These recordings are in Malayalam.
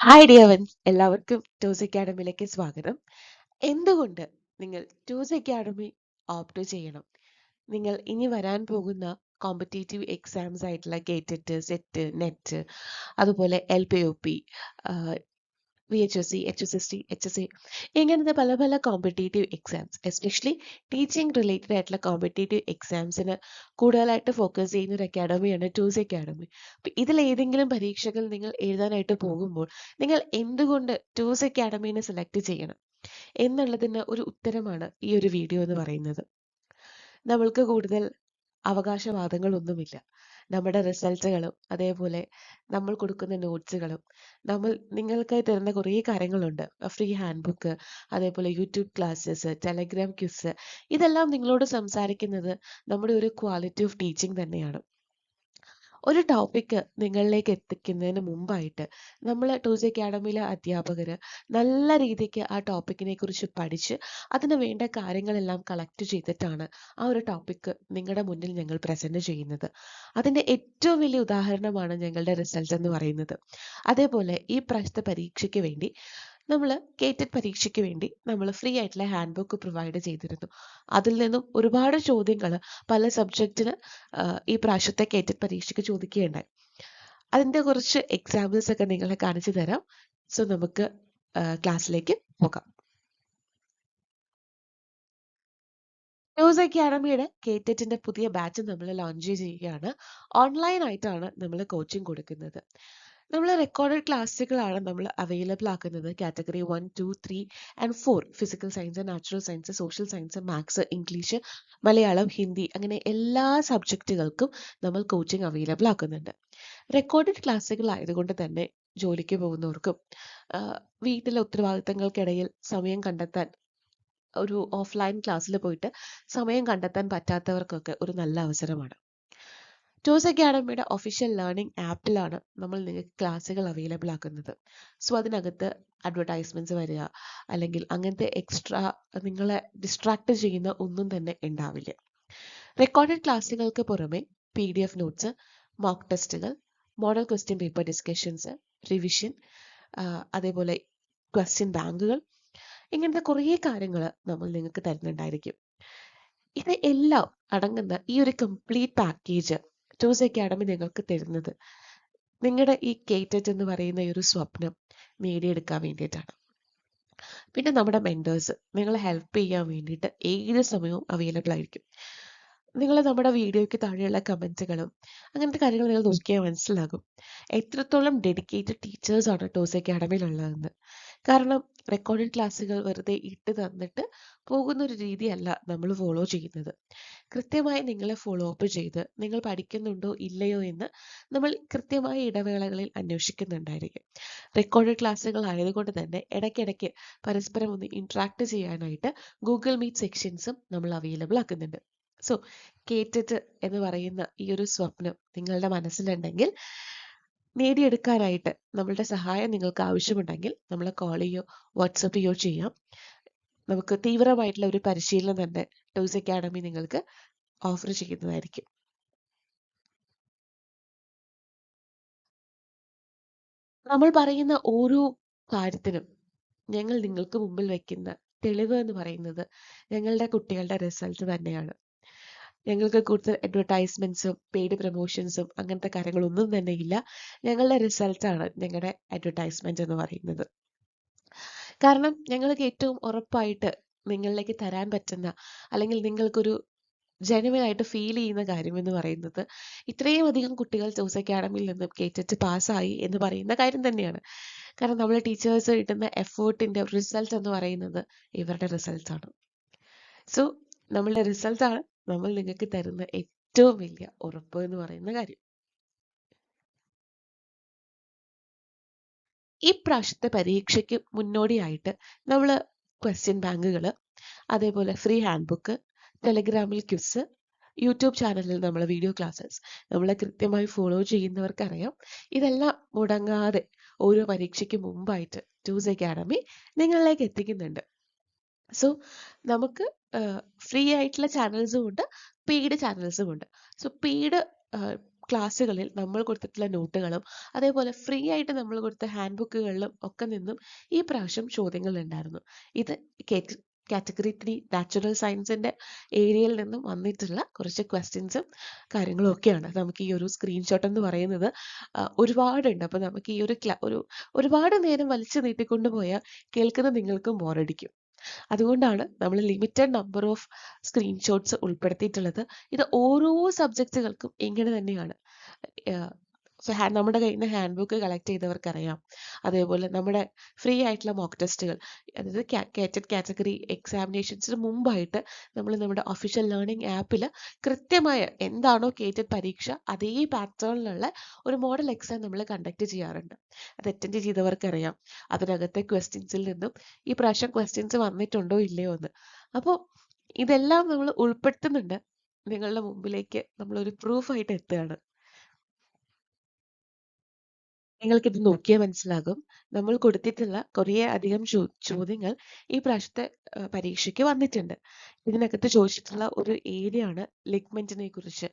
ഹായ് ഡിയവൻസ് എല്ലാവർക്കും ടൂസ് അക്കാഡമിയിലേക്ക് സ്വാഗതം. എന്തുകൊണ്ട് നിങ്ങൾ ടൂസ് അക്കാഡമി ഓപ്റ്റ് ചെയ്യണം? നിങ്ങൾ ഇനി വരാൻ പോകുന്ന കോമ്പറ്റേറ്റീവ് എക്സാംസ് ആയിട്ടുള്ള ഗേറ്ററ്റ് സെറ്റ് നെറ്റ് അതുപോലെ L P O P V H S C H S S T H S C ഇങ്ങനത്തെ പല പല competitive exams especially teaching related ആയിട്ടുള്ള കോമ്പറ്റേറ്റീവ് എക്സാംസിന് കൂടുതലായിട്ട് ഫോക്കസ് ചെയ്യുന്ന ഒരു അക്കാഡമിയാണ് ടൂസ് അക്കാഡമി അപ്പം ഇതിലേതെങ്കിലും പരീക്ഷകൾ നിങ്ങൾ എഴുതാനായിട്ട് പോകുമ്പോൾ നിങ്ങൾ എന്തുകൊണ്ട് ടൂസ് അക്കാഡമീനെ സെലക്ട് ചെയ്യണം എന്നുള്ളതിന് ഒരു ഉത്തരമാണ് ഈ ഒരു വീഡിയോ എന്ന് പറയുന്നത്. നമ്മൾക്ക് കൂടുതൽ അവകാശവാദങ്ങളൊന്നുമില്ല. നമ്മുടെ റിസൾട്ടുകളും അതേപോലെ നമ്മൾ കൊടുക്കുന്ന നോട്ട്സുകളും നമ്മൾ നിങ്ങൾക്കായി തരുന്ന കുറേ കാര്യങ്ങളുണ്ട്. ഫ്രീ ഹാൻഡ് ബുക്ക് അതേപോലെ യൂട്യൂബ് ക്ലാസ്സസ് ടെലഗ്രാം ക്യൂസ് ഇതെല്ലാം നിങ്ങളോട് സംസാരിക്കുന്നത് നമ്മുടെ ഒരു ക്വാളിറ്റി ഓഫ് ടീച്ചിങ് തന്നെയാണ്. ഒരു ടോപ്പിക് നിങ്ങളിലേക്ക് എത്തിക്കുന്നതിന് മുമ്പായിട്ട് നമ്മൾ ടൂസ് അക്കാഡമിയിലെ അധ്യാപകർ നല്ല രീതിക്ക് ആ ടോപ്പിക്കിനെ കുറിച്ച് പഠിച്ച് അതിന് വേണ്ട കാര്യങ്ങളെല്ലാം കളക്ട് ചെയ്തിട്ടാണ് ആ ഒരു ടോപ്പിക്ക് നിങ്ങളുടെ മുന്നിൽ ഞങ്ങൾ പ്രസന്റ് ചെയ്യുന്നത്. അതിന്റെ ഏറ്റവും വലിയ ഉദാഹരണമാണ് ഞങ്ങളുടെ റിസൾട്ട് എന്ന് പറയുന്നത്. അതേപോലെ ഈ പ്രാവശ്യത്തെ പരീക്ഷയ്ക്ക് വേണ്ടി നമ്മൾ കേറ്റഡ് പരീക്ഷയ്ക്ക് വേണ്ടി നമ്മൾ ഫ്രീ ആയിട്ടുള്ള ഹാൻഡ് ബുക്ക് പ്രൊവൈഡ് ചെയ്തിരുന്നു. അതിൽ നിന്നും ഒരുപാട് ചോദ്യങ്ങൾ പല സബ്ജക്റ്റിന് ഈ പ്രാവശ്യത്തെ കേറ്റഡ് പരീക്ഷയ്ക്ക് ചോദിക്കുകയുണ്ടായി. അതിന്റെ കുറച്ച് എക്സാമ്പിൾസ് ഒക്കെ നിങ്ങളെ കാണിച്ചു തരാം. സോ നമുക്ക് ക്ലാസ്സിലേക്ക് പോകാം. ന്യൂസ് അക്കാഡമിയുടെ കേറ്ററ്റിന്റെ പുതിയ ബാച്ച് നമ്മൾ ലോഞ്ച് ചെയ്യുകയാണ്. ഓൺലൈൻ ആയിട്ടാണ് നമ്മൾ കോച്ചിങ് കൊടുക്കുന്നത്. നമ്മൾ റെക്കോർഡഡ് ക്ലാസ്സുകളാണ് നമ്മൾ അവൈലബിൾ ആക്കുന്നത്. Category one two three and four physical science natural science social science maths English Malayalam Hindi അങ്ങനെ എല്ലാ സബ്ജക്റ്റുകൾക്കും നമ്മൾ കോച്ചിങ് അവൈലബിൾ ആക്കുന്നുണ്ട്. റെക്കോർഡഡ് ക്ലാസ്സുകൾ ആയതുകൊണ്ട് തന്നെ ജോലിക്ക് പോകുന്നവർക്കും വീട്ടിലെ ഉത്തരവാദിത്തങ്ങൾക്കിടയിൽ സമയം കണ്ടെത്താൻ ഒരു ഓഫ്ലൈൻ ക്ലാസ്സിൽ പോയിട്ട് സമയം കണ്ടെത്താൻ പറ്റാത്തവർക്കൊക്കെ ഒരു നല്ല അവസരമാണ്. ടോസ് അക്കാഡമിയുടെ ഒഫീഷ്യൽ ലേണിംഗ് ആപ്പിലാണ് നമ്മൾ നിങ്ങൾക്ക് ക്ലാസ്സുകൾ അവൈലബിൾ ആക്കുന്നത്. സോ അതിനകത്ത് അഡ്വർടൈസ്മെന്റ്സ് വരിക അല്ലെങ്കിൽ അങ്ങനത്തെ എക്സ്ട്രാ നിങ്ങളെ ഡിസ്ട്രാക്ട് ചെയ്യുന്ന ഒന്നും തന്നെ ഉണ്ടാവില്ല. റെക്കോർഡഡ് ക്ലാസ്സുകൾക്ക് പുറമെ P D F notes mock ടെസ്റ്റുകൾ model question paper discussions revision അതേപോലെ ക്വസ്റ്റ്യൻ ബാങ്കുകൾ ഇങ്ങനത്തെ കുറേ കാര്യങ്ങൾ നമ്മൾ നിങ്ങൾക്ക് തരുന്നുണ്ടായിരിക്കും. ഇത് എല്ലാം അടങ്ങുന്ന ഈ ഒരു കംപ്ലീറ്റ് പാക്കേജ് ടൂസ് അക്കാഡമി നിങ്ങൾക്ക് തരുന്നത്. നിങ്ങളുടെ ഈ കേറ്ററ്റ് എന്ന് പറയുന്ന ഈ ഒരു സ്വപ്നം നേടിയെടുക്കാൻ വേണ്ടിയിട്ടാണ്. പിന്നെ നമ്മുടെ മെന്റേഴ്സ് നിങ്ങളെ ഹെൽപ്പ് ചെയ്യാൻ വേണ്ടിയിട്ട് ഏത് സമയവും അവൈലബിൾ ആയിരിക്കും. നിങ്ങൾ നമ്മുടെ വീഡിയോയ്ക്ക് താഴെയുള്ള കമന്റുകളും അങ്ങനത്തെ കാര്യങ്ങൾ നിങ്ങൾ നോക്കിയാൽ മനസ്സിലാകും. എത്രത്തോളം ഡെഡിക്കേറ്റഡ് ടീച്ചേഴ്സാണ് ടോസ് അക്കാഡമിയിലുള്ളതെന്ന്. കാരണം റെക്കോർഡഡ് ക്ലാസ്സുകൾ വെറുതെ ഇട്ട് തന്നിട്ട് പോകുന്ന ഒരു രീതിയല്ല നമ്മൾ ഫോളോ ചെയ്യുന്നത്. കൃത്യമായി നിങ്ങളെ ഫോളോ അപ്പ് ചെയ്ത് നിങ്ങൾ പഠിക്കുന്നുണ്ടോ ഇല്ലയോ എന്ന് നമ്മൾ കൃത്യമായ ഇടവേളകളിൽ അന്വേഷിക്കുന്നുണ്ടായിരിക്കും. റെക്കോർഡഡ് ക്ലാസ്സുകൾ ആയതുകൊണ്ട് തന്നെ ഇടയ്ക്കിടയ്ക്ക് പരസ്പരം ഒന്ന് ഇൻട്രാക്ട് ചെയ്യാനായിട്ട് ഗൂഗിൾ മീറ്റ് സെക്ഷൻസും നമ്മൾ അവൈലബിൾ ആക്കുന്നുണ്ട്. സോ കേറ്റിട്ട് എന്ന് പറയുന്ന ഈ ഒരു സ്വപ്നം നിങ്ങളുടെ മനസ്സിലുണ്ടെങ്കിൽ നേടിയെടുക്കാനായിട്ട് നമ്മളുടെ സഹായം നിങ്ങൾക്ക് ആവശ്യമുണ്ടെങ്കിൽ നമ്മളെ കോൾ ചെയ്യോ വാട്സപ്പ് ചെയ്യോ ചെയ്യാം. നമുക്ക് തീവ്രമായിട്ടുള്ള ഒരു പരിശീലനം തന്നെ ടൂസ് അക്കാഡമി നിങ്ങൾക്ക് ഓഫർ ചെയ്യുന്നതായിരിക്കും. നമ്മൾ പറയുന്ന ഓരോ കാര്യത്തിനും ഞങ്ങൾ നിങ്ങൾക്ക് മുമ്പിൽ വെക്കുന്ന തെളിവ് എന്ന് പറയുന്നത് ഞങ്ങളുടെ കുട്ടികളുടെ റിസൾട്ട് തന്നെയാണ്. ഞങ്ങൾക്ക് കൂടുതൽ അഡ്വർടൈസ്മെന്റ്സും പെയ്ഡ് പ്രൊമോഷൻസും അങ്ങനത്തെ കാര്യങ്ങളൊന്നും തന്നെ ഇല്ല. ഞങ്ങളുടെ റിസൾട്ടാണ് ഞങ്ങളുടെ അഡ്വർടൈസ്മെന്റ് എന്ന് പറയുന്നത്. കാരണം ഞങ്ങൾക്ക് ഏറ്റവും ഉറപ്പായിട്ട് നിങ്ങളിലേക്ക് തരാൻ പറ്റുന്ന അല്ലെങ്കിൽ നിങ്ങൾക്കൊരു ജനുവനായിട്ട് ഫീൽ ചെയ്യുന്ന കാര്യം എന്ന് പറയുന്നത് ഇത്രയും അധികം കുട്ടികൾ ടോസ് അക്കാഡമിയിൽ നിന്നും കേറ്റിട്ട് പാസ്സായി എന്ന് പറയുന്ന കാര്യം തന്നെയാണ്. കാരണം നമ്മൾ ടീച്ചേഴ്സ് കിട്ടുന്ന എഫേർട്ടിന്റെ റിസൾട്ട് എന്ന് പറയുന്നത് ഇവരുടെ റിസൾട്ടാണ് സോ നമ്മളുടെ റിസൾട്ടാണ് നമ്മൾ നിങ്ങൾക്ക് തരുന്ന ഏറ്റവും വലിയ ഉറപ്പ് എന്ന് പറയുന്ന കാര്യം. ഈ പ്രാവശ്യത്തെ പരീക്ഷയ്ക്ക് മുന്നോടിയായിട്ട് നമ്മൾ ക്വസ്റ്റ്യൻ ബാങ്കുകൾ അതേപോലെ ഫ്രീ ഹാൻഡ് ബുക്ക് ടെലഗ്രാമിൽ ക്വിസ് യൂട്യൂബ് ചാനലിൽ നമ്മൾ വീഡിയോ ക്ലാസ്സസ് നമ്മളെ കൃത്യമായി ഫോളോ ചെയ്യുന്നവർക്കറിയാം. ഇതെല്ലാം മുടങ്ങാതെ ഓരോ പരീക്ഷയ്ക്ക് മുമ്പായിട്ട് ടൂസ് അക്കാഡമി നിങ്ങളിലേക്ക് എത്തിക്കുന്നുണ്ട്. സോ നമുക്ക് ഫ്രീ ആയിട്ടുള്ള ചാനൽസും ഉണ്ട് പെയ്ഡ് ചാനൽസും ഉണ്ട് സോ പെയ്ഡ് ക്ലാസ്സുകളിൽ നമ്മൾ കൊടുത്തിട്ടുള്ള നോട്ടുകളും അതേപോലെ ഫ്രീ ആയിട്ട് നമ്മൾ കൊടുത്ത ഹാൻഡ് ബുക്കുകളിലും ഒക്കെ നിന്നും ഈ പ്രാവശ്യം ചോദ്യങ്ങൾ ഉണ്ടായിരുന്നു ഇത് കാറ്റഗറി ത്രീ നാച്ചുറൽ സയൻസിന്റെ ഏരിയയിൽ നിന്നും വന്നിട്ടുള്ള കുറച്ച് ക്വസ്റ്റ്യൻസും കാര്യങ്ങളും ഒക്കെയാണ്. നമുക്ക് ഈ ഒരു സ്ക്രീൻഷോട്ട് എന്ന് പറയുന്നത് ഒരുപാടുണ്ട്. അപ്പോൾ നമുക്ക് ഈ ഒരു ഒരു ഒരുപാട് നേരം വലിച്ചു നീട്ടിക്കൊണ്ട് പോയാൽ കേൾക്കുന്ന നിങ്ങൾക്കും ബോറടിക്കും അതുകൊണ്ടാണ് നമ്മൾ ലിമിറ്റഡ് നമ്പർ ഓഫ് സ്ക്രീൻഷോട്ട്സ് ഉൾപ്പെടുത്തിയിട്ടുള്ളത്. ഇത് ഓരോ സബ്ജക്റ്റുകൾക്കും ഇങ്ങനെ തന്നെയാണ്. സോ ഹാ നമ്മുടെ കയ്യിൽ നിന്ന് ഹാൻഡ് ബുക്ക് കളക്ട് ചെയ്തവർക്കറിയാം. അതേപോലെ നമ്മുടെ ഫ്രീ ആയിട്ടുള്ള മോക്ക് ടെസ്റ്റുകൾ അതായത് കാറ്റഡ് കാറ്റഗറി എക്സാമിനേഷൻസിന് മുമ്പായിട്ട് നമ്മൾ നമ്മുടെ ഒഫീഷ്യൽ ലേണിംഗ് ആപ്പിൽ കൃത്യമായ എന്താണോ കേറ്റഡ് പരീക്ഷ അതേ പാറ്റേണിലുള്ള ഒരു മോഡൽ എക്സാം നമ്മൾ കണ്ടക്ട് ചെയ്യാറുണ്ട്. അത് അറ്റൻഡ് ചെയ്തവർക്കറിയാം. അതിനകത്തെ ക്വസ്റ്റ്യൻസിൽ നിന്നും ഈ പ്രാവശ്യം ക്വസ്റ്റ്യൻസ് വന്നിട്ടുണ്ടോ ഇല്ലയോ എന്ന്. അപ്പോൾ ഇതെല്ലാം നമ്മൾ ഉൾപ്പെടുത്തുന്നുണ്ട്. നിങ്ങളുടെ മുമ്പിലേക്ക് നമ്മളൊരു പ്രൂഫായിട്ട് എത്തുകയാണ്. നിങ്ങൾക്കിത് നോക്കിയാൽ മനസ്സിലാകും. നമ്മൾ കൊടുത്തിട്ടുള്ള കുറേ അധികം ചോദ്യങ്ങൾ ഈ പ്രാവശ്യത്തെ പരീക്ഷയ്ക്ക് വന്നിട്ടുണ്ട്. ഇതിനകത്ത് ചോദിച്ചിട്ടുള്ള ഒരു ഏരിയ ആണ് ലിഗ്മെന്റിനെ കുറിച്ച്.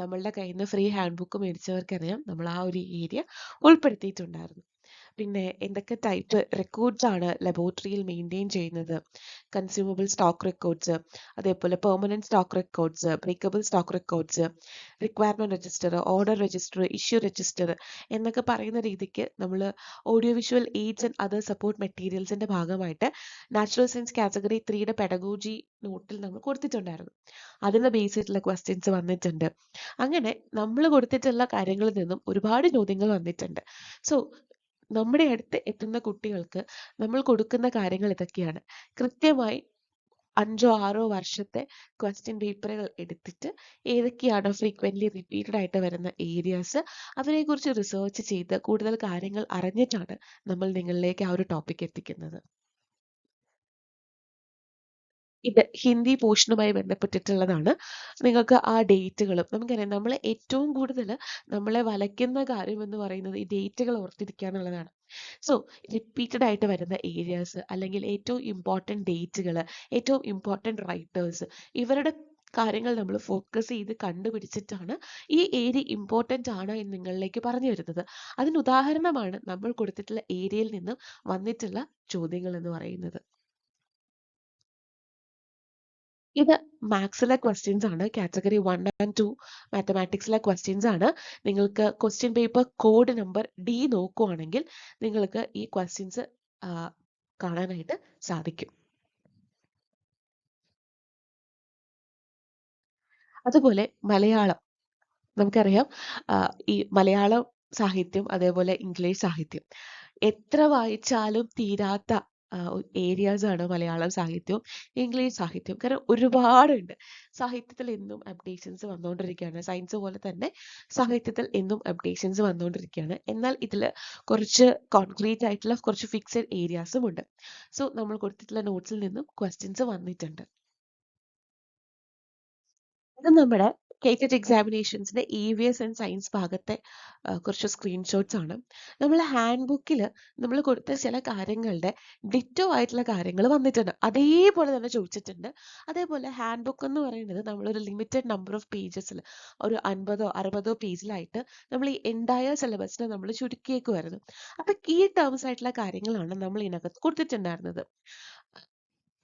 നമ്മളുടെ കയ്യിൽ നിന്ന് ഫ്രീ ഹാൻഡ് ബുക്ക് മേടിച്ചവർക്കറിയാം നമ്മൾ ആ ഒരു ഏരിയ ഉൾപ്പെടുത്തിയിട്ടുണ്ടായിരുന്നു. പിന്നെ എന്തൊക്കെ ടൈപ്പ് റെക്കോർഡ്സ് ആണ് ലബോറട്ടറിയിൽ മെയിന്റെയിൻ ചെയ്യുന്നത്? കൺസ്യൂമബിൾ സ്റ്റോക്ക് റെക്കോർഡ്സ് അതേപോലെ permanent stock records breakable stock records requirement register order register issue register എന്നൊക്കെ പറയുന്ന രീതിക്ക് നമ്മൾ audio visual aids and other support മെറ്റീരിയൽസിന്റെ ഭാഗമായിട്ട് നാച്ചുറൽ സയൻസ് കാറ്റഗറി ത്രീയുടെ പെഡഗോജി നോട്ടിൽ നമ്മൾ കൊടുത്തിട്ടുണ്ടായിരുന്നു. അതിന്റെ ബേസ് ചെയ്തിട്ടുള്ള ക്വസ്റ്റ്യൻസ് വന്നിട്ടുണ്ട്. അങ്ങനെ നമ്മൾ കൊടുത്തിട്ടുള്ള കാര്യങ്ങളിൽ നിന്നും ഒരുപാട് ചോദ്യങ്ങൾ വന്നിട്ടുണ്ട്. സോ നമ്മുടെ അടുത്ത് എത്തുന്ന കുട്ടികൾക്ക് നമ്മൾ കൊടുക്കുന്ന കാര്യങ്ങൾ ഇതൊക്കെയാണ്. കൃത്യമായി അഞ്ചോ ആറോ വർഷത്തെ ക്വസ്റ്റ്യൻ പേപ്പറുകൾ എടുത്തിട്ട് ഏതൊക്കെയാണോ ഫ്രീക്വന്റ്ലി റിപ്പീറ്റഡ് ആയിട്ട് വരുന്ന ഏരിയാസ് അതിനെക്കുറിച്ച് റിസർച്ച് ചെയ്ത് കൂടുതൽ കാര്യങ്ങൾ അറിഞ്ഞിട്ടാണ് നമ്മൾ നിങ്ങളിലേക്ക് ആ ഒരു ടോപ്പിക് എത്തിക്കുന്നത്. ഇത് ഹിന്ദി പോർഷനുമായി ബന്ധപ്പെട്ടിട്ടുള്ളതാണ്. നിങ്ങൾക്ക് ആ ഡേറ്റുകളും നമുക്കറിയാം നമ്മളെ ഏറ്റവും കൂടുതൽ നമ്മളെ വലയ്ക്കുന്ന കാര്യം എന്ന് പറയുന്നത് ഈ ഡേറ്റുകൾ ഓർത്തിരിക്കുക എന്നുള്ളതാണ്. സോ റിപ്പീറ്റഡ് ആയിട്ട് വരുന്ന ഏരിയാസ് അല്ലെങ്കിൽ ഏറ്റവും ഇമ്പോർട്ടന്റ് ഡേറ്റുകൾ ഏറ്റവും ഇമ്പോർട്ടന്റ് റൈറ്റേഴ്സ് ഇവരുടെ കാര്യങ്ങൾ നമ്മൾ ഫോക്കസ് ചെയ്ത് കണ്ടുപിടിച്ചിട്ടാണ് ഈ ഏരിയ ഇമ്പോർട്ടന്റ് ആണ് എന്ന് നിങ്ങളിലേക്ക് പറഞ്ഞു വരുന്നത്. അതിന് ഉദാഹരണമാണ് നമ്മൾ കൊടുത്തിട്ടുള്ള ഏരിയയിൽ നിന്നും വന്നിട്ടുള്ള ചോദ്യങ്ങൾ എന്ന് പറയുന്നത്. ഇത് മാത്സിലെ ക്വസ്റ്റ്യൻസ് ആണ് കാറ്റഗറി വൺ ആൻഡ് ടു മാത്തമാറ്റിക്സിലെ ക്വസ്റ്റ്യൻസ് ആണ്. നിങ്ങൾക്ക് question paper code number D നോക്കുവാണെങ്കിൽ നിങ്ങൾക്ക് ഈ ക്വസ്റ്റ്യൻസ് കാണാനായിട്ട് സാധിക്കും. അതുപോലെ മലയാളം. നമുക്കറിയാം ഈ മലയാളം സാഹിത്യം അതേപോലെ ഇംഗ്ലീഷ് സാഹിത്യം. എത്ര വായിച്ചാലും തീരാത്ത ഏരിയാസ് ആണ് മലയാളം സാഹിത്യവും ഇംഗ്ലീഷ് സാഹിത്യവും കാരണം ഒരുപാടുണ്ട്. സാഹിത്യത്തിൽ എന്നും അപ്ഡേഷൻസ് വന്നുകൊണ്ടിരിക്കുകയാണ് സയൻസ് പോലെ തന്നെ സാഹിത്യത്തിൽ എന്നും അപ്ഡേഷൻസ് വന്നുകൊണ്ടിരിക്കുകയാണ് എന്നാൽ ഇതിൽ കുറച്ച് കോൺക്രീറ്റ് ആയിട്ടുള്ള കുറച്ച് ഫിക്സഡ് ഏരിയാസും ഉണ്ട്. സോ നമ്മൾ കൊടുത്തിട്ടുള്ള നോട്ട്സിൽ നിന്നും ക്വസ്റ്റ്യൻസ് വന്നിട്ടുണ്ട്. ഇത് നമ്മുടെ കേറ്റഡ് എക്സാമിനേഷൻസിന്റെ E V S and science ഭാഗത്തെ കുറച്ച് സ്ക്രീൻഷോട്ട്സ് ആണ്. നമ്മൾ ഹാൻഡ് ബുക്കിൽ നമ്മൾ കൊടുത്ത ചില കാര്യങ്ങളുടെ ഡിറ്റോ ആയിട്ടുള്ള കാര്യങ്ങൾ വന്നിട്ടുണ്ട്. അതേപോലെ തന്നെ ചോദിച്ചിട്ടുണ്ട്. അതേപോലെ ഹാൻഡ് ബുക്ക് എന്ന് പറയുന്നത് നമ്മളൊരു ലിമിറ്റഡ് നമ്പർ ഓഫ് പേജസിൽ ഒരു അൻപതോ അറുപതോ പേജിലായിട്ട് നമ്മൾ ഈ എന്റയർ സിലബസിനെ നമ്മൾ ചുരുക്കിയേക്കുമായിരുന്നു അപ്പൊ കീ ടേംസ് ആയിട്ടുള്ള കാര്യങ്ങളാണ് നമ്മൾ ഇതിനകത്ത് കൊടുത്തിട്ടുണ്ടായിരുന്നത്.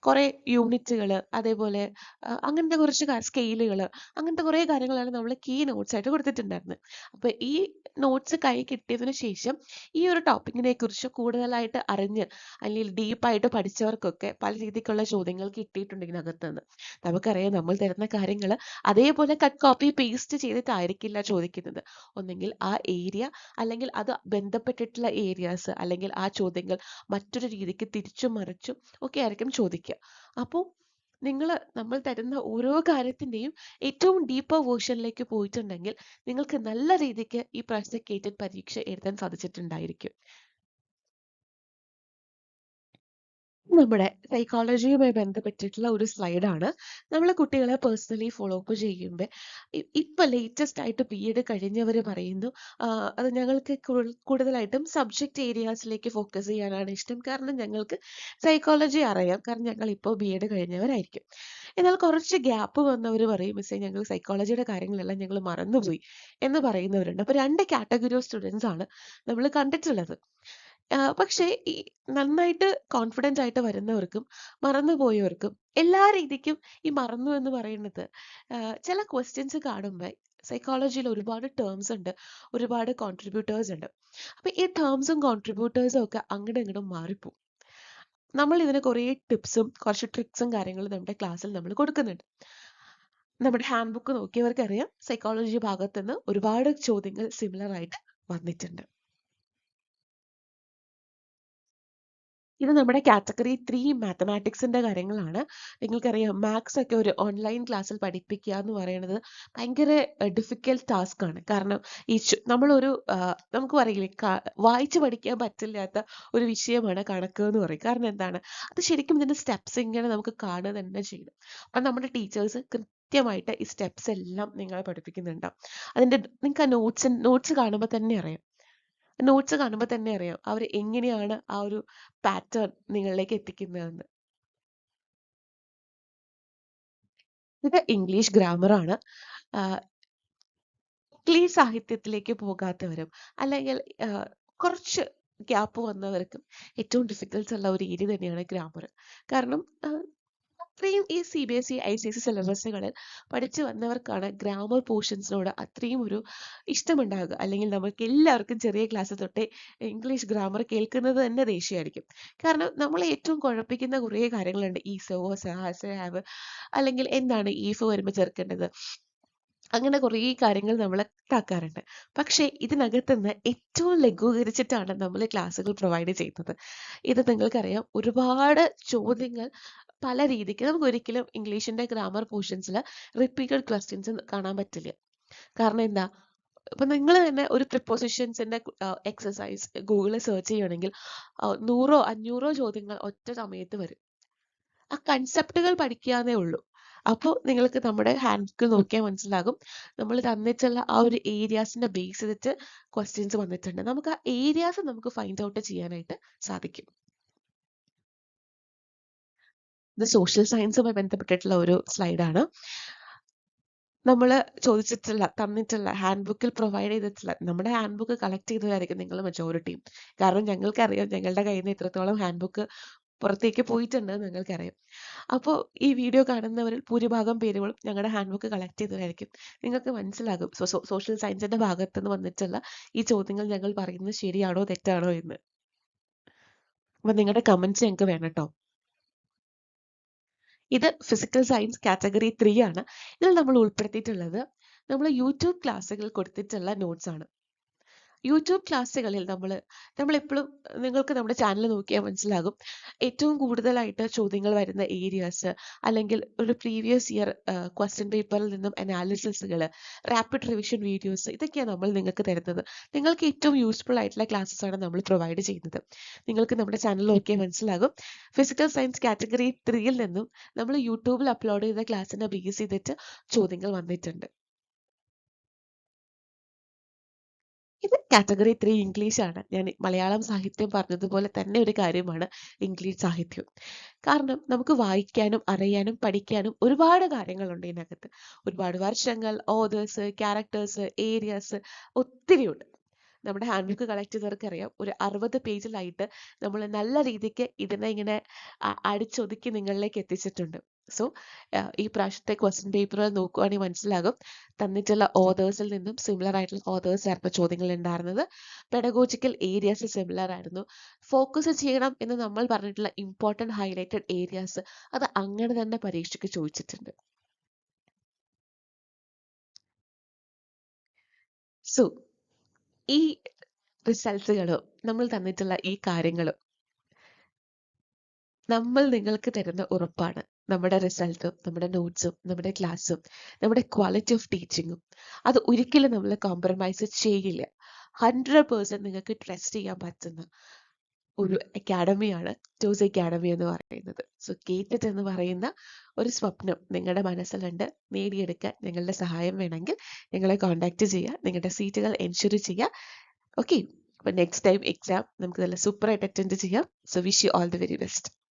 കുറെ യൂണിറ്റുകൾ അതേപോലെ അങ്ങനത്തെ കുറച്ച് സ്കെയിലുകൾ അങ്ങനത്തെ കുറേ കാര്യങ്ങളാണ് നമ്മൾ കീ നോട്ട്സ് ആയിട്ട് കൊടുത്തിട്ടുണ്ടായിരുന്നത്. അപ്പൊ ഈ നോട്ട്സ് കൈ കിട്ടിയതിന് ശേഷം ഈ ഒരു ടോപ്പിക്കിനെ കുറിച്ച് കൂടുതലായിട്ട് അറിഞ്ഞ് അല്ലെങ്കിൽ ഡീപ്പായിട്ട് പഠിച്ചവർക്കൊക്കെ പല രീതിക്കുള്ള ചോദ്യങ്ങൾ കിട്ടിയിട്ടുണ്ട് ഇതിനകത്ത് നിന്ന് നമുക്കറിയാം നമ്മൾ തരുന്ന കാര്യങ്ങൾ അതേപോലെ കട്ട് കോപ്പി പേസ്റ്റ് ചെയ്തിട്ടായിരിക്കില്ല ചോദിക്കുന്നത്. ഒന്നെങ്കിൽ ആ ഏരിയ അല്ലെങ്കിൽ അത് ബന്ധപ്പെട്ടിട്ടുള്ള ഏരിയാസ് അല്ലെങ്കിൽ ആ ചോദ്യങ്ങൾ മറ്റൊരു രീതിക്ക് തിരിച്ചും മറിച്ചും ഒക്കെ ആയിരിക്കും ചോദിക്കുക. അപ്പോൾ നിങ്ങൾ നമ്മൾ തരുന്ന ഓരോ കാര്യത്തിന്റെയും ഏറ്റവും ഡീപ്പർ വേർഷനിലേക്ക് പോയിട്ടുണ്ടെങ്കിൽ നിങ്ങൾക്ക് നല്ല രീതിക്ക് ഈ പ്രാവശ്യത്തെ കേറ്റഡ് പരീക്ഷ എഴുതാൻ സാധിച്ചിട്ടുണ്ടായിരിക്കും. നമ്മുടെ സൈക്കോളജിയുമായി ബന്ധപ്പെട്ടിട്ടുള്ള ഒരു സ്ലൈഡാണ് നമ്മൾ കുട്ടികളെ പേഴ്സണലി ഫോളോ അപ്പ് ചെയ്യുമ്പോൾ ഇപ്പം ലേറ്റസ്റ്റ് ആയിട്ട് ബി എഡ് കഴിഞ്ഞവർ പറയുന്നു അത് ഞങ്ങൾക്ക് കൂടുതലായിട്ടും സബ്ജക്റ്റ് ഏരിയാസിലേക്ക് ഫോക്കസ് ചെയ്യാനാണ് ഇഷ്ടം. കാരണം ഞങ്ങൾക്ക് സൈക്കോളജി അറിയാം. കാരണം ഞങ്ങൾ ഇപ്പോൾ ബി എഡ് കഴിഞ്ഞവരായിരിക്കും. എന്നാൽ കുറച്ച് ഗ്യാപ്പ് വന്നവർ പറയും മിസ്സേ ഞങ്ങൾ സൈക്കോളജിയുടെ കാര്യങ്ങളെല്ലാം ഞങ്ങൾ മറന്നുപോയി എന്ന് പറയുന്നവരുണ്ട്. അപ്പോൾ രണ്ട് കാറ്റഗറി ഓഫ് സ്റ്റുഡൻസ് ആണ് നമ്മൾ കണ്ടിട്ടുള്ളത്. പക്ഷേ ഈ നന്നായിട്ട് കോൺഫിഡന്റ് ആയിട്ട് വരുന്നവർക്കും മറന്നു പോയവർക്കും എല്ലാ രീതിക്കും ഈ മറന്നു എന്ന് പറയുന്നത് ചില ക്വസ്റ്റ്യൻസ് കാണുമ്പോൾ സൈക്കോളജിയിൽ ഒരുപാട് ടേംസ് ഉണ്ട് ഒരുപാട് കോൺട്രിബ്യൂട്ടേഴ്സ് ഉണ്ട്. അപ്പോൾ ഈ ടേംസും കോൺട്രിബ്യൂട്ടേഴ്സും ഒക്കെ അങ്ങോട്ടും ഇങ്ങോട്ടും മാറിപ്പോവും. നമ്മൾ ഇതിന് കുറേ ടിപ്സും കുറച്ച് ട്രിക്സും കാര്യങ്ങളും നമ്മുടെ ക്ലാസ്സിൽ നമ്മൾ കൊടുക്കുന്നുണ്ട്. നമ്മുടെ ഹാൻഡ് ബുക്ക് നോക്കിയവർക്കറിയാം സൈക്കോളജി ഭാഗത്തുനിന്ന് ഒരുപാട് ചോദ്യങ്ങൾ സിമിലർ ആയിട്ട് വന്നിട്ടുണ്ട്. ഇത് നമ്മുടെ കാറ്റഗറി ത്രീ മാത്തമാറ്റിക്സിന്റെ കാര്യങ്ങളാണ്. നിങ്ങൾക്കറിയാം മാത്സ് ഒക്കെ ഒരു ഓൺലൈൻ ക്ലാസ്സിൽ പഠിപ്പിക്കുക എന്ന് പറയുന്നത് ഭയങ്കര ഡിഫിക്കൽട്ട് ടാസ്ക് ആണ്. കാരണം ഈ നമ്മളൊരു നമുക്ക് പറയില്ലേ വായിച്ചു പഠിക്കാൻ പറ്റില്ലാത്ത ഒരു വിഷയമാണ് കണക്ക് എന്ന് പറയും. കാരണം എന്താണ്? അത് ശരിക്കും ഇതിന്റെ സ്റ്റെപ്സ് ഇങ്ങനെ നമുക്ക് കാണുക തന്നെ ചെയ്യണം അപ്പം നമ്മുടെ ടീച്ചേഴ്സ് കൃത്യമായിട്ട് ഈ സ്റ്റെപ്സ് എല്ലാം നിങ്ങളെ പഠിപ്പിക്കുന്നുണ്ടാവും അതിന്റെ നിങ്ങൾക്ക് ആ നോട്ട്സ് നോട്ട്സ് കാണുമ്പോൾ തന്നെ അറിയാം. നോട്ട്സ് കാണുമ്പോൾ തന്നെ അറിയാം അവർ എങ്ങനെയാണ് ആ ഒരു പാറ്റേൺ നിങ്ങളിലേക്ക് എത്തിക്കുന്നതെന്ന്. ഇത് ഇംഗ്ലീഷ് ഗ്രാമർ ആണ്. ക്ലീ സാഹിത്യത്തിലേക്ക് പോകാത്തവരും അല്ലെങ്കിൽ കുറച്ച് ഗ്യാപ്പ് വന്നവർക്കും ഏറ്റവും ഡിഫിക്കൽട്ട് ഉള്ള ഒരു ഏരിയ തന്നെയാണ് ഗ്രാമർ കാരണം അത്രയും ഈ C B S E I C S സിലബസുകളിൽ പഠിച്ചു വന്നവർക്കാണ് ഗ്രാമർ പോർഷൻസിനോട് അത്രയും ഒരു ഇഷ്ടമുണ്ടാകുക അല്ലെങ്കിൽ നമുക്ക് എല്ലാവർക്കും ചെറിയ ക്ലാസ് തൊട്ടേ ഇംഗ്ലീഷ് ഗ്രാമർ കേൾക്കുന്നത് തന്നെ ദേഷ്യമായിരിക്കും. കാരണം നമ്മൾ ഏറ്റവും കുഴപ്പിക്കുന്ന കുറേ കാര്യങ്ങളുണ്ട്. ഈ സോ സാസ് ഹാവ് അല്ലെങ്കിൽ എന്താണ് ഈഫ് വരുമ്പോൾ ചേർക്കേണ്ടത്? അങ്ങനെ കുറേ കാര്യങ്ങൾ നമ്മൾ ഇതാക്കാറുണ്ട്. പക്ഷേ ഇതിനകത്ത് നിന്ന് ഏറ്റവും ലഘൂകരിച്ചിട്ടാണ് നമ്മൾ ക്ലാസ്സുകൾ പ്രൊവൈഡ് ചെയ്യുന്നത്. ഇത് നിങ്ങൾക്കറിയാം. ഒരുപാട് ചോദ്യങ്ങൾ പല രീതിക്ക് നമുക്ക് ഒരിക്കലും ഇംഗ്ലീഷിന്റെ ഗ്രാമർ പോർഷൻസിൽ റിപ്പീറ്റഡ് ക്വസ്റ്റ്യൻസ് കാണാൻ പറ്റില്ല. കാരണം എന്താ? ഇപ്പൊ നിങ്ങൾ തന്നെ ഒരു പ്രിപ്പോസിഷൻസിന്റെ എക്സസൈസ് ഗൂഗിളിൽ സെർച്ച് ചെയ്യുകയാണെങ്കിൽ ആ, നൂറോ അഞ്ഞൂറോ ചോദ്യങ്ങൾ ഒറ്റ സമയത്ത് വരും. ആ കൺസെപ്റ്റുകൾ പഠിക്കാന്നേ ഉള്ളൂ. അപ്പോൾ നിങ്ങൾക്ക് നമ്മുടെ ഹാൻഡ് നോക്കിയാൽ മനസ്സിലാകും. നമ്മൾ തന്നിട്ടുള്ള ആ ഒരു ഏരിയാസിന്റെ ബേസ് ചെയ്തിട്ട് ക്വസ്റ്റ്യൻസ് വന്നിട്ടുണ്ട്. നമുക്ക് ആ ഏരിയാസ് നമുക്ക് ഫൈൻഡ് ഔട്ട് ചെയ്യാനായിട്ട് സാധിക്കും. ഇത് സോഷ്യൽ സയൻസുമായി ബന്ധപ്പെട്ടിട്ടുള്ള ഒരു സ്ലൈഡാണ് നമ്മൾ ചോദിച്ചിട്ടുള്ള തന്നിട്ടുള്ള ഹാൻഡ് ബുക്കിൽ പ്രൊവൈഡ് ചെയ്തിട്ടുള്ള നമ്മുടെ ഹാൻഡ് ബുക്ക് കളക്ട് ചെയ്തവരായിരിക്കും നിങ്ങൾ മെജോറിറ്റിയും കാരണം ഞങ്ങൾക്കറിയാം ഞങ്ങളുടെ കയ്യിൽ നിന്ന് ഇത്രത്തോളം ഹാൻഡ് ബുക്ക് പുറത്തേക്ക് പോയിട്ടുണ്ട് നിങ്ങൾക്കറിയാം അപ്പോൾ ഈ വീഡിയോ കാണുന്നവരിൽ ഭൂരിഭാഗം പേരുകളും ഞങ്ങളുടെ ഹാൻഡ് ബുക്ക് കളക്ട് ചെയ്തവരായിരിക്കും. നിങ്ങൾക്ക് മനസ്സിലാകും സോഷ്യൽ സയൻസിന്റെ ഭാഗത്ത് നിന്ന് വന്നിട്ടുള്ള ഈ ചോദ്യങ്ങൾ ഞങ്ങൾ പറയുന്നത് ശരിയാണോ തെറ്റാണോ എന്ന്. അപ്പൊ നിങ്ങളുടെ കമന്റ്സ് ഞങ്ങൾക്ക് വേണം കേട്ടോ ഇത് ഫിസിക്കൽ സയൻസ് കാറ്റഗറി ത്രീ ആണ്. ഇതിൽ നമ്മൾ ഉൾപ്പെടുത്തിയിട്ടുള്ളത് നമ്മൾ യൂട്യൂബ് ക്ലാസ്സുകൾ കൊടുത്തിട്ടുള്ള നോട്ട്സ് ആണ്. യൂട്യൂബ് ക്ലാസ്സുകളിൽ നമ്മൾ നമ്മളെപ്പോഴും നിങ്ങൾക്ക് നമ്മുടെ ചാനൽ നോക്കിയാൽ മനസ്സിലാകും. ഏറ്റവും കൂടുതലായിട്ട് ചോദ്യങ്ങൾ വരുന്ന ഏരിയാസ് അല്ലെങ്കിൽ ഒരു പ്രീവിയസ് ഇയർ ക്വസ്റ്റ്യൻ പേപ്പറിൽ നിന്നും അനാലിസിസുകൾ റാപ്പിഡ് റിവിഷൻ വീഡിയോസ് ഇതൊക്കെയാണ് നമ്മൾ നിങ്ങൾക്ക് തരുന്നത്. നിങ്ങൾക്ക് ഏറ്റവും യൂസ്ഫുൾ ആയിട്ടുള്ള ക്ലാസ്സസ് ആണ് നമ്മൾ പ്രൊവൈഡ് ചെയ്യുന്നത്. നിങ്ങൾക്ക് നമ്മുടെ ചാനൽ നോക്കിയാൽ മനസ്സിലാകും. ഫിസിക്കൽ സയൻസ് കാറ്റഗറി ത്രീയിൽ നിന്നും നമ്മൾ യൂട്യൂബിൽ അപ്ലോഡ് ചെയ്ത ക്ലാസ്സിനെ ബേസ് ചെയ്തിട്ട് ചോദ്യങ്ങൾ വന്നിട്ടുണ്ട്. ഇത് കാറ്റഗറി ത്രീ ഇംഗ്ലീഷ് ആണ്. ഞാൻ മലയാളം സാഹിത്യം പറഞ്ഞതുപോലെ തന്നെ ഒരു കാര്യമാണ് ഇംഗ്ലീഷ് സാഹിത്യം. കാരണം നമുക്ക് വായിക്കാനും അറിയാനും പഠിക്കാനും ഒരുപാട് കാര്യങ്ങളുണ്ട് ഇതിനകത്ത്. ഒരുപാട് വർഷങ്ങൾ ഓതേഴ്സ് ക്യാരക്ടേഴ്സ് ഏരിയാസ് ഒത്തിരിയുണ്ട്. നമ്മുടെ ഹാൻഡ് ബുക്ക് കളക്ട് ചെയ്തവർക്ക് അറിയാം ഒരു അറുപത് പേജിലായിട്ട് നമ്മൾ നല്ല രീതിക്ക് ഇതിനെ ഇങ്ങനെ അടിച്ചൊതുക്കി നിങ്ങളിലേക്ക് എത്തിച്ചിട്ടുണ്ട്. സോ ഈ പ്രാവശ്യത്തെ ക്വസ്റ്റ്യൻ പേപ്പർ നോക്കുകയാണെങ്കിൽ മനസ്സിലാകും. തന്നിട്ടുള്ള ഓതേഴ്സിൽ നിന്നും സിമിലർ ആയിട്ടുള്ള ഓതേഴ്സ് ആയിരുന്നു ചോദ്യങ്ങൾ ഉണ്ടായിരുന്നത്. പെഡഗോജിക്കൽ ഏരിയാസ് സിമിലർ ആയിരുന്നു. ഫോക്കസ് ചെയ്യണം എന്ന് നമ്മൾ പറഞ്ഞിട്ടുള്ള ഇമ്പോർട്ടന്റ് ഹൈലൈറ്റഡ് ഏരിയാസ് അത് അങ്ങനെ തന്നെ പരീക്ഷയ്ക്ക് ചോദിച്ചിട്ടുണ്ട്. സോ ഈ റിസൾട്ടുകളും നമ്മൾ തന്നിട്ടുള്ള ഈ കാര്യങ്ങളും നമ്മൾ നിങ്ങൾക്ക് തരുന്ന ഉറപ്പാണ്. നമ്മുടെ റിസൾട്ടും നമ്മുടെ നോട്ട്സും നമ്മുടെ ക്ലാസ്സും നമ്മുടെ ക്വാളിറ്റി ഓഫ് ടീച്ചിങ്ങും അത് ഒരിക്കലും നമ്മൾ കോംപ്രമൈസ് ചെയ്യില്ല. ഹൺഡ്രഡ് പേഴ്സന്റ് നിങ്ങൾക്ക് ട്രസ്റ്റ് ചെയ്യാൻ പറ്റുന്ന ഒരു അക്കാഡമിയാണ് ടൂസ് അക്കാഡമി എന്ന് പറയുന്നത്. സോ കേറ്ററ്റ് എന്ന് പറയുന്ന ഒരു സ്വപ്നം നിങ്ങളുടെ മനസ്സിലുണ്ട് നേടിയെടുക്കാൻ നിങ്ങളുടെ സഹായം വേണമെങ്കിൽ ഞങ്ങളെ കോൺടാക്റ്റ് ചെയ്യുക നിങ്ങളുടെ സീറ്റുകൾ എൻഷുർ ചെയ്യുക. ഓക്കെ അപ്പോൾ നെക്സ്റ്റ് ടൈം എക്സാം നമുക്ക് നല്ല സൂപ്പറായിട്ട് അറ്റൻഡ് ചെയ്യാം. So wish you all the very best